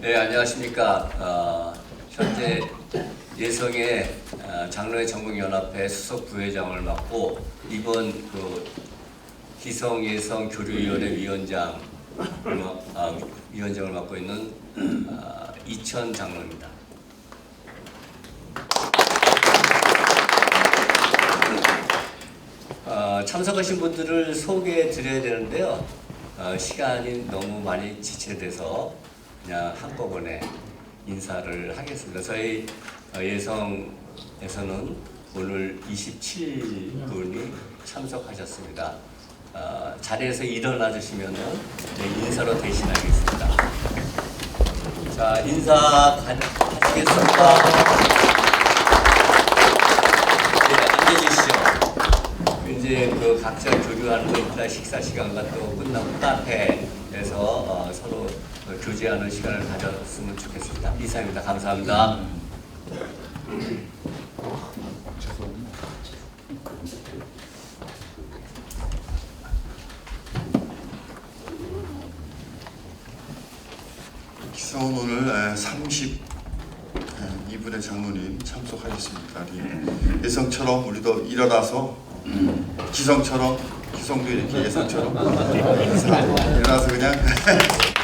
네, 안녕하십니까. 어, 현재 예성의 어, 장로회 전국연합회 수석 부회장을 맡고 이번 그 기성 예성 교류위원회 위원장 아, 위원장을 맡고 있는 아, 이천 장로입니다. 어, 참석하신 분들을 소개해 드려야 되는데요. 어, 시간이 너무 많이 지체돼서 그냥 한꺼번에 인사를 하겠습니다. 저희 어, 예성에서는 오늘 27분이 참석하셨습니다. 어, 자리에서 일어나 주시면 인사로 대신하겠습니다. 자, 인사 가- 하시겠습니다. 네. 이제 그 각자 교류하는 거 이따 식사 시간과 또 끝나고 서로 어, 교제하는 시간을 가졌으면 좋겠습니다. 이상입니다. 감사합니다. 기사원 오늘 32분의 장로님 참석하셨습니다. 우리 예성처럼 우리도 일어나서 기성처럼 기성도 이렇게 예성처럼 일어나서 그냥